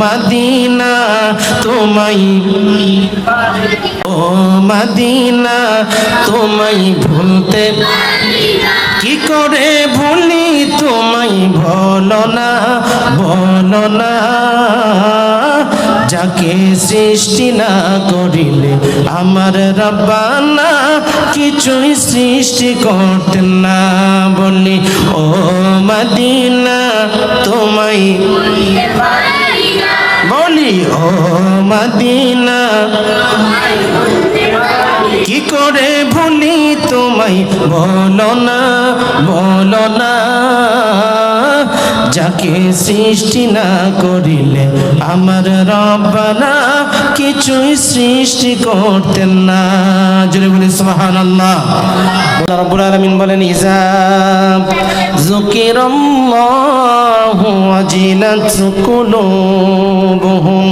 Medina, তোমায় ও Medina, তোমায় ভুলতে কি করে ভুলি? তোমায় বলো না বলো না যাকে সৃষ্টি না করিলে আমার রব্বানা কিছুই সৃষ্টি করতেন না বলি। ও মদিনা, তোমায় মদিনা। কি করে ভুলি তোমায়? বলো না বলো না যাকে সৃষ্টি না করিলে আমার রব্বানা কিছুই সৃষ্টি করতেন না। জোরে বলি, সুবহানাল্লাহ। আল্লাহ রাব্বুল বলেন হিসাব যুকিরাল্লাহু ওয়াজিলাত কুলুবুহুম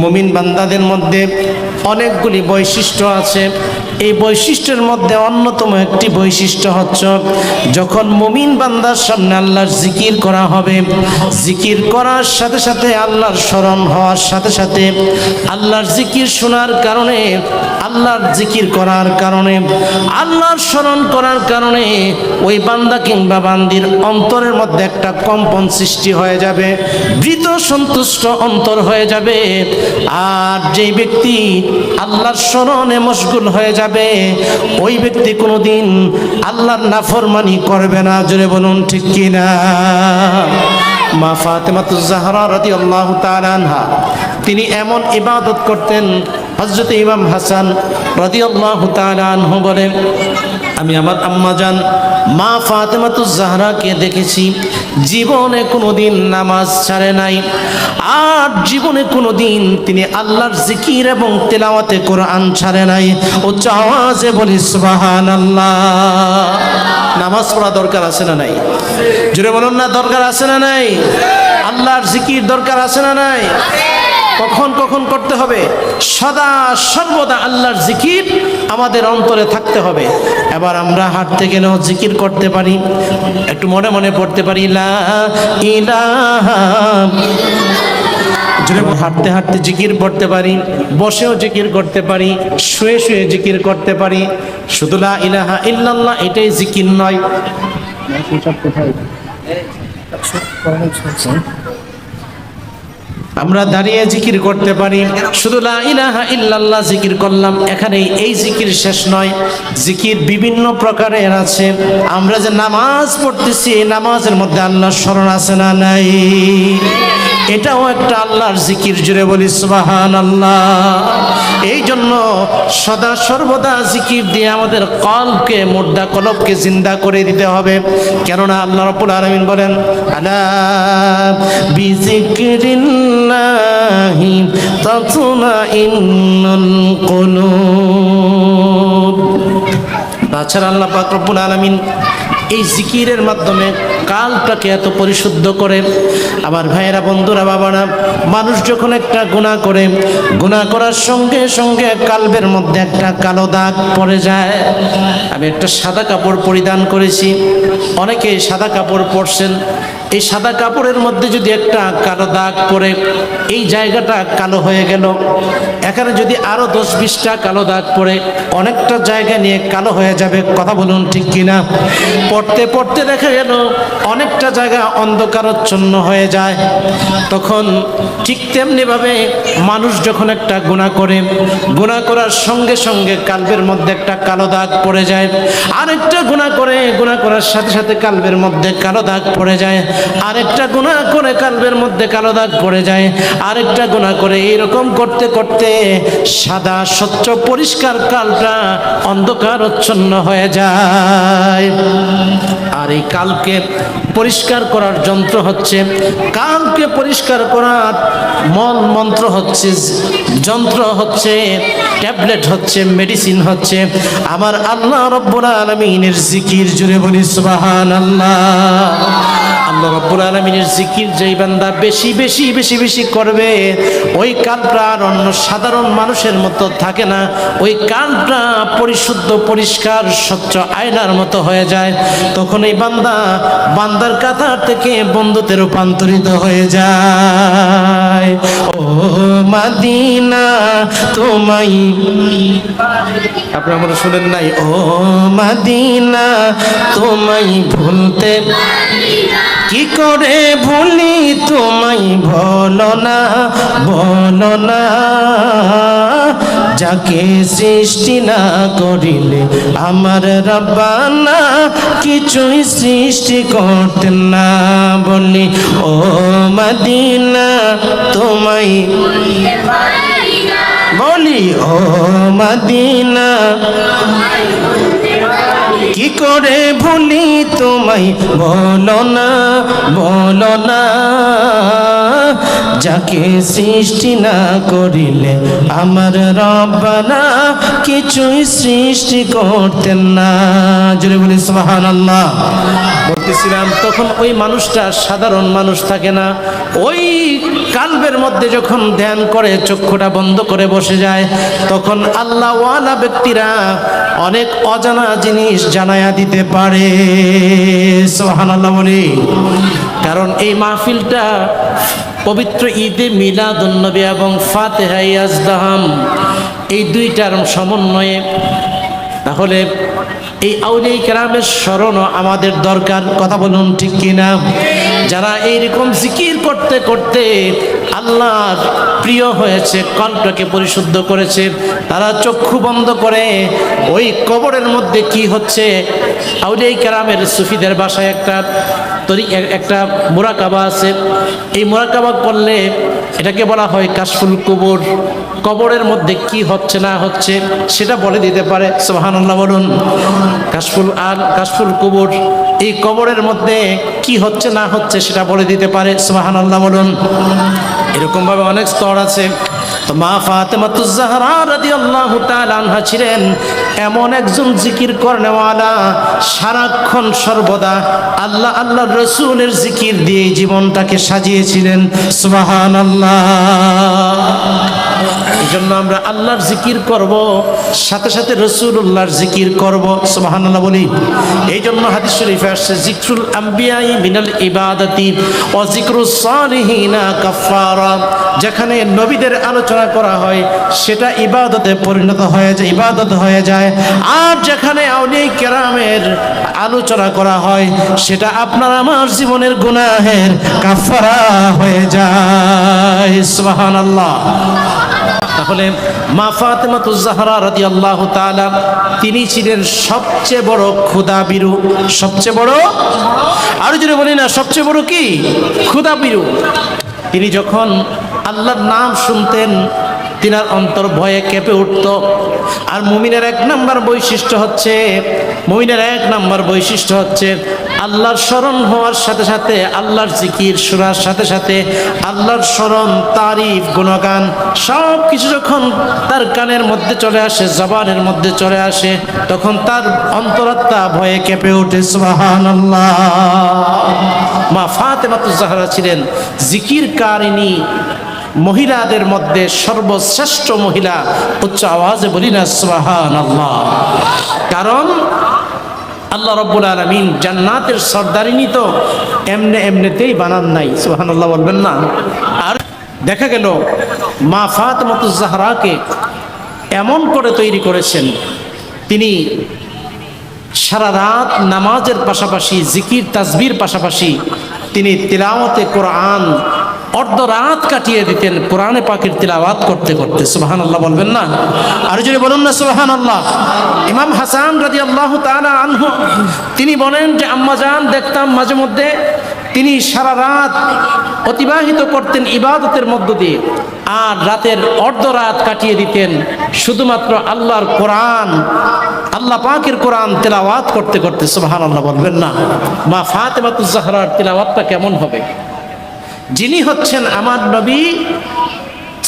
মুমিন বান্দাদের মধ্যে অনেকগুলি বৈশিষ্ট্য আছে। এই বৈশিষ্ট্যের মধ্যে অন্যতম একটি বৈশিষ্ট্য হচ্ছে যখন মুমিন বান্দার সামনে আল্লাহর জিকির করা হবে, জিকির করার সাথে সাথে আল্লাহর স্মরণ হওয়ার সাথে সাথে আল্লাহর জিকির শোনার কারণে, আল্লাহর জিকির করার কারণে, আল্লাহর স্মরণ করার কারণে ওই বান্দা কিংবা বান্দির অন্তরের মধ্যে একটা কম্পন সৃষ্টি হয়ে যাবে বৃত সন্তুষ্ট অন্তর হয়ে যাবে। আর যেই ব্যক্তি আল্লাহর স্মরণে মশগুল হয়ে যাবে ওই ব্যক্তি কোনোদিন আল্লাহর নাফরমানি করবে না, জোরে বলুন ঠিক কিনা? মা ফাতেমাতুজ জাহরা রাদিয়াল্লাহু তাআলা আনহা, তিনি এমন ইবাদত করতেন, হযরত ইমাম হাসান রাদিয়াল্লাহু তাআলা আনহু বলেন আমি আমার আম্মা জান, মা ফাতেমাতুজ জাহরাকে দেখেছি। জীবনে কোনোদিন নামাজ ছাড়ে নাই। আর জীবনে কোনোদিন তিনি আল্লাহর জিকির এবং তেলাওয়াতে কোরআন ছাড়ে নাই। ও চাওয়াজে বলি সুবাহান আল্লাহ নামাজ পড়া দরকার আছে না নাই? জুড়ে বলুন না, দরকার আছে না নাই? আল্লাহর জিকির দরকার আছে না নাই? কখন কখন করতে হবে? সদা সর্বদা আল্লাহর জিকির আমাদের অন্তরে থাকতে হবে। এবার আমরা হাঁটতে গেলেও জিকির করতে পারি। একটু মনে মনে পড়তে পারি, লা হাঁটতে হাঁটতে জিকির পড়তে পারি, বসেও জিকির করতে পারি, শুয়ে শুয়ে জিকির করতে পারি। শুধু ইলাহা ইল্লাল্লাহ, এটাই জিকির নয়। আমরা দাঁড়িয়ে জিকির করতে পারি। শুধু লা ইলাহা ইল্লাল্লাহ জিকির করলাম এখানে এই জিকির শেষ নয়। জিকির বিভিন্ন প্রকারের আছে। আমরা যে নামাজ পড়তেছি, এই নামাজের মধ্যে আল্লাহর স্মরণ আছে না নাই? এটাও একটা আল্লাহর জিকির জুড়ে বলি সুবাহান আল্লাহ এই জন্য সদা সর্বদা জিকির দিয়ে আমাদের কলকে মুর্দা কলবকে জিন্দা করে দিতে হবে। কেননা আল্লাহ রব্বুল আলামিন বলেন, আলা তাছাড়া আল্লাহ পাক রব্বুল আলামিন এই জিকিরের মাধ্যমে কালটাকে এত পরিশুদ্ধ করে, আমার ভাইয়েরা, বন্ধুরা, বাবারা, মানুষ যখন একটা গুণা করে গুণা করার সঙ্গে সঙ্গে কালবের মধ্যে একটা কালো দাগ পড়ে যায়। আমি একটা সাদা কাপড় পরিধান করেছি। অনেকে সাদা কাপড় পরছেন। এই সাদা কাপড়ের মধ্যে যদি একটা কালো দাগ পড়ে, এই জায়গাটা কালো হয়ে গেল। এখানে যদি আরও দশ বিশটা কালো দাগ পড়ে, অনেকটা জায়গা নিয়ে কালো হয়ে যাবে, কথা বলুন ঠিক কিনা? পড়তে পড়তে দেখা গেল, অনেকটা জায়গা অন্ধকারচ্ছন্ন হয়ে যায়। তখন ঠিক তেমনিভাবে মানুষ যখন একটা গুণা করে, গুণা করার সঙ্গে সঙ্গে কালবের মধ্যে একটা কালো দাগ পড়ে যায়। আরেকটা গুণা করে, গুণা করার সাথে সাথে কালবের মধ্যে কালো দাগ পড়ে যায়। আরেকটা গুণা করে কালবের মধ্যে কালো দাগ পড়ে যায়। আরেকটা গুণা করে এইরকম করতে করতে সাদা স্বচ্ছ পরিষ্কার কালটা অন্ধকার অন্ধকারচ্ছন্ন হয়ে যায়। আর এই কালকে পরিষ্কার করার যন্ত্র হচ্ছে, কালকে পরিষ্কার করার মন মন্ত্র হচ্ছে, যন্ত্র হচ্ছে, ট্যাবলেট হচ্ছে, মেডিসিন হচ্ছে। আমার আল্লাহ রব্বুল আলমিনের জিকির জুড়ে বলি সুবাহান আল্লাহ আল্লাহ রব্বুল আলমিনের জিকির যেই বান্দা বেশি বেশি বেশি বেশি করবে, ওই কালটা আর অন্য সাধারণ মানুষের মতো থাকে না। ওই কালটা পরিশুদ্ধ, পরিষ্কার, স্বচ্ছ আয়নার মতো হয়ে যায়। তখন এই বান্দা বান্দার কাতার থেকে বন্ধুতে রূপান্তরিত হয়ে যায়। ও মাদিনা, তোমায় আপনি আমরা শুনেন নাই? ও মাদিনা তোমাই ভুলতে কি করে ভুলি তোমায় বলো না বলো না? যাকে সৃষ্টি না করিলে আমার রব্বানা কিছুই সৃষ্টি করতেন না বলি। ও মদিনা, তোমায় বলি। ও মদিনা কি করে ভুলি তোমায়? বলো না বলো না যাকে সৃষ্টি না করিলে আমার রব্বানা কিছুই সৃষ্টি করতেন না। জোরে বলি, সুবহানাল্লাহ। বলতেছিলাম, তখন ওই মানুষটা সাধারণ মানুষ থাকে না। ওই কালবের মধ্যে যখন ধ্যান করে, চক্ষুটা বন্ধ করে বসে যায়, তখন আল্লাহওয়ালা ব্যক্তিরা অনেক অজানা জিনিস জানায়া দিতে পারে। সোহানাল্লাহ বলি। কারণ এই মাহফিলটা পবিত্র ঈদে মিলাদুন্নবী এবং ফাতেহা ইয়াজদাহাম, এই দুইটার সমন্বয়ে। তাহলে এই আউলিয়া কেরামের স্মরণও আমাদের দরকার, কথা বলুন ঠিক কিনা? যারা এইরকম জিকির করতে করতে আল্লাহর প্রিয় হয়েছে, কণ্ঠকে পরিশুদ্ধ করেছে, তারা চক্ষু বন্ধ করে, ওই কবরের মধ্যে কি হচ্ছে? আউলিয়া কেরামের সুফিদের বাসায় একটা তরি, একটা মোরাকাবা আছে। এই মোরাকাবা করলে এটাকে বলা হয় কাশফুল কবর। কবরের মধ্যে কি হচ্ছে, না হচ্ছে, সেটা বলে দিতে পারে। সোহানুল্লাহ বলুন। কাশফুল আর কাশফুল কবর। এই কবরের মধ্যে কি হচ্ছে না হচ্ছে সেটা বলে দিতে পারে সোহানুল্লাহ বলুন। এরকমভাবে অনেক স্তর আছে। তো মা ফাতেমাতুজ্জাহরা রাদিয়াল্লাহু তাআলা আনহা ছিলেন এমন একজন জিকির করনেওয়ালা, সারাক্ষণ সর্বদা আল্লাহ আল্লাহ রসুলের জিকির দিয়ে জীবনটাকে সাজিয়েছিলেন, সুবহানাল্লাহ। এই জন্য আমরা আল্লাহর জিকির করব, সাথে সাথে রসুল্লাহর জিকির করব, সুবহানাল্লাহ বলি। এই জন্য হাদিস শরীফে আসছে জিক্রুল আম্বিয়াই মিনাল ইবাদাতি ও জিক্রুস সালিহিনা কাফারা যেখানে নবীদের আলোচনা করা হয়, সেটা ইবাদতে পরিণত হয়ে যায়, ইবাদত হয়ে যায়। আর যেখানে আউলিয়া কেরামের আলোচনা করা হয়, সেটা আপনার আমার জীবনের গুনাহের কাফারা হয়ে যায়, সুবহানাল্লাহ। তাহলে মা ফাতেমাতুজ জাহরা রাদিয়াল্লাহু তাআলা, তিনি ছিলেন সবচেয়ে বড় ক্ষুধাবিরু সবচেয়ে বড়? আর যদি বলি না, সবচেয়ে বড় কি? ক্ষুধাবিরু তিনি যখন আল্লাহর নাম শুনতেন, তিনার অন্তর ভয়ে কেঁপে উঠত। আর মুমিনের এক নাম্বার বৈশিষ্ট্য হচ্ছে, মুমিনের এক নাম্বার বৈশিষ্ট্য হচ্ছে আল্লাহর স্মরণ হওয়ার সাথে সাথে আল্লাহর জিকির শোনার সাথে সাথে আল্লাহর স্মরণ, তারিফ, গুণগান সব কিছু যখন তার কানের মধ্যে চলে আসে, জবানের মধ্যে চলে আসে, তখন তার অন্তরাত্মা ভয়ে কেঁপে ওঠে, সুবহানাল্লাহ। মা ফাতেমাতুজ জাহরা ছিলেন জিকির কারিনী মহিলাদের মধ্যে সর্বশ্রেষ্ঠ মহিলা, উচ্চ আওয়াজে বলি না সুবাহান আল্লাহ কারণ আল্লাহ রব্বুল আলমিন জান্নাতের সর্দারিনী তো এমনে এমনিতেই বানান নাই সুবাহান আল্লাহ বলবেন না। আর দেখা গেল, মা ফাতমতুজাহরাকে এমন করে তৈরি করেছেন, তিনি সারা রাত নামাজের পাশাপাশি, জিকির তাজবির পাশাপাশি তিনি তিলাওয়াতে কোরআন অর্ধ রাত কাটিয়ে দিতেন, কোরআনে পাখির তিলাওয়াত করতে করতে। সুবাহান আল্লাহ বলবেন না? আর যদি বলুন না সুবাহান আল্লাহ ইমাম হাসান রাজি আল্লাহ আনহু, তিনি বলেন যে, আম্মা জান, দেখতাম মাঝে মধ্যে তিনি সারা রাত অতিবাহিত করতেন ইবাদতের মধ্য দিয়ে, আর রাতের অর্ধ রাত কাটিয়ে দিতেন শুধুমাত্র আল্লাহর কোরআন, আল্লাহ পাকের কোরআন তেলাওয়াত করতে করতে। সুবাহান আল্লাহ বলবেন না। মা ফাতেমাতুজাহরার তেলাওয়াতটা কেমন হবে? যিনি হচ্ছেন আমার নবী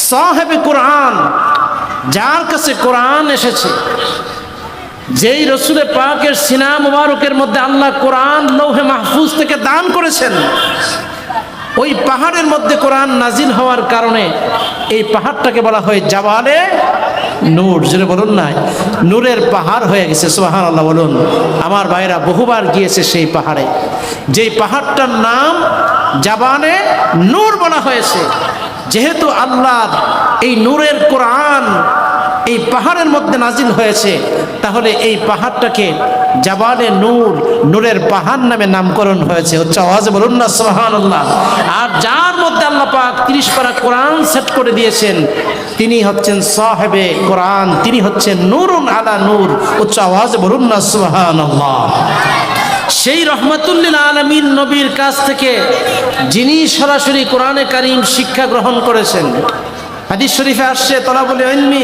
সাহেব কোরআন, যার কাছে কোরআন এসেছে। যেই রসুলে পাকের সিনা মুবারকের মধ্যে আল্লাহ কোরআন লৌহে মাহফুজ থেকে দান করেছেন, ওই পাহাড়ের মধ্যে কোরআন নাজিল হওয়ার কারণে এই পাহাড়টাকে বলা হয় জাবালে নূর যেটা বলুন নাই নূরের পাহাড় হয়ে গেছে সোহান আল্লাহ বলুন। আমার ভাইরা বহুবার গিয়েছে সেই পাহাড়ে। যেই পাহাড়টার নাম জাবানে নূর বলা হয়েছে। যেহেতু আল্লাহ এই নূরের কোরআন এই পাহাড়ের মধ্যে নাজিল হয়েছে, তাহলে এই পাহাড়টাকে জাবানে নূর, নূরের পাহাড় নামে নামকরণ হয়েছে। হচ্ছে আওয়াজে বলুন না সোহান আর যার মধ্যে আল্লাহ পাক তিরিশ পারা কোরআন সেট করে দিয়েছেন, তিনি হচ্ছেন সাহেবে কোরআন, তিনি হচ্ছেন নূরুন আলা নূর। উচ্চ আওয়াজে বলুন না সোহান সেই রহমতুল্লিল আলমিন নবীর কাছ থেকে যিনি সরাসরি কোরআনে কারিম শিক্ষা গ্রহণ করেছেন। হাদিস শরীফে আসছে, তলাবলি ইলমি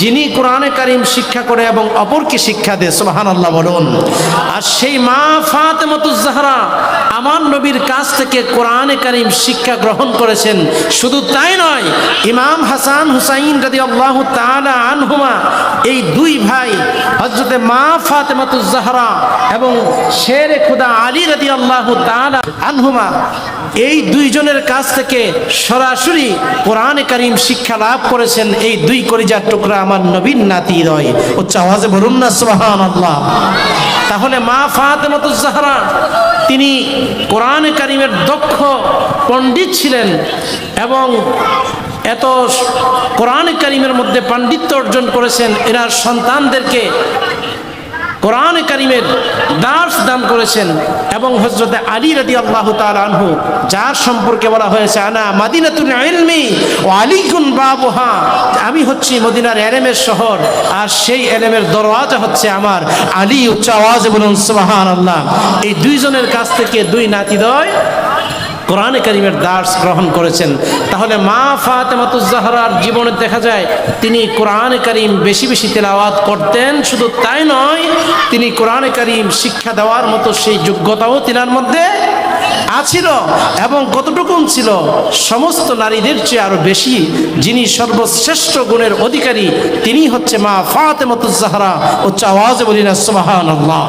যিনি কোরআনে কারিম শিক্ষা করে এবং অপরকে শিক্ষা দেয়, সুবহানাল্লাহ বলুন। আর সেই মা ফাতেমাতুজ জাহরা আমার নবীর কাছ থেকে কোরআনে কারিম শিক্ষা গ্রহণ করেছেন। শুধু তাই নয়, ইমাম হাসান হুসাইন রাদিয়াল্লাহু তাআলা আনহুমা, এই দুই ভাই, হযরতে মা ফাতেমাতুজ জাহরা এবং শেরে খুদা আলী রাদিয়াল্লাহু তাআলা আনহুমা, এই দুইজনের কাছ থেকে সরাসরি কোরআনে কারিম শিক্ষা লাভ করেছেন। এই দুই করিজার টুকরা আমার নবীন নাতি রয়। উচ্চ আওয়াজে বলুন না, সুবহানাল্লাহ। তাহলে মা ফাতেমাতুজ জাহারা, তিনি কোরআনে কারিমের দক্ষ পণ্ডিত ছিলেন এবং এত কোরআন কারিমের মধ্যে পাণ্ডিত্য অর্জন করেছেন। এনার সন্তানদেরকে কোরআন কারিমের দাস দান করেছেন এবং হজরতে আলী রাদি আল্লাহ আনহু, যার সম্পর্কে বলা হয়েছে, আনা মাদিনাতুল আলমি ও আলীগুন বাবুহা। আমি হচ্ছি মদিনার এলেমের শহর, আর সেই এলেমের দরওয়াজা হচ্ছে আমার আলী উচ্চ আওয়াজ বলুন সুবাহান আল্লাহ এই দুইজনের কাছ থেকে দুই নাতিদয় কোরআনে কারিমের দাস গ্রহণ করেছেন। তাহলে মা ফাতেমাতুজ্জাহরার জীবনে দেখা যায়, তিনি কোরআনে কারিম বেশি বেশি তেলাওয়াত করতেন। শুধু তাই নয়, তিনি কোরআনে কারিম শিক্ষা দেওয়ার মতো সেই যোগ্যতাও তিনার মধ্যে আছিল এবং কতটুকু ছিল, সমস্ত নারীদের চেয়ে আরও বেশি, যিনি সর্বশ্রেষ্ঠ গুণের অধিকারী তিনি হচ্ছে মা ফাতেমাতুজ্জাহরা। উচ্চ আওয়াজে বলি না, সুবহানাল্লাহ।